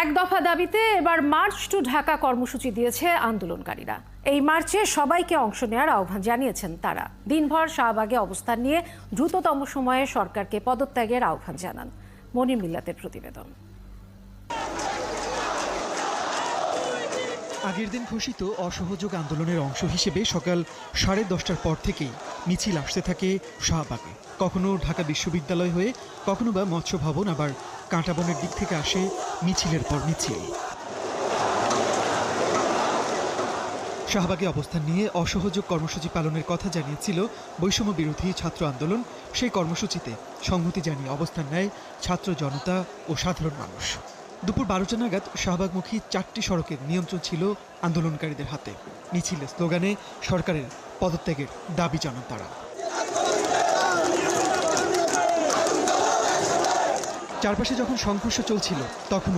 এক দফা দাবিতে এবার মার্চ টু ঢাকা কর্মসূচি দিয়েছে আন্দোলনকারীরা। এই মার্চে সবাইকে অংশ নেওয়ার আহ্বান জানিয়েছেন তারা। দিনভর শাহবাগে অবস্থান নিয়ে দ্রুততম সময়ে সরকারকে পদত্যাগের আহ্বান জানান। মনির মিল্লাতের প্রতিবেদন। আগের দিন ঘোষিত অসহযোগ আন্দোলনের অংশ হিসেবে সকাল সাড়ে দশটার পর থেকেই মিছিল আসতে থাকে শাহবাগে। কখনো ঢাকা বিশ্ববিদ্যালয় হয়ে, কখনো বা মৎস্য ভবন, আবার কাঁটাবনের দিক থেকে আসে মিছিলের পর মিছিল। শাহবাগে অবস্থান নিয়ে অসহযোগ কর্মসূচি পালনের কথা জানিয়েছিল বৈষম্য বিরোধী ছাত্র আন্দোলন। সেই কর্মসূচিতে সংহতি জানিয়ে অবস্থান নেয় ছাত্র জনতা ও সাধারণ মানুষ। দুপুর বারোটা নাগাদ শাহবাগমুখী চারটি সড়কের নিয়ন্ত্রণ ছিল আন্দোলনকারীদের হাতে। মিছিলের স্লোগানে সরকারের পদত্যাগের দাবি জানান তারা। চারপাশে যখন সংঘর্ষ চলছিল, তখনও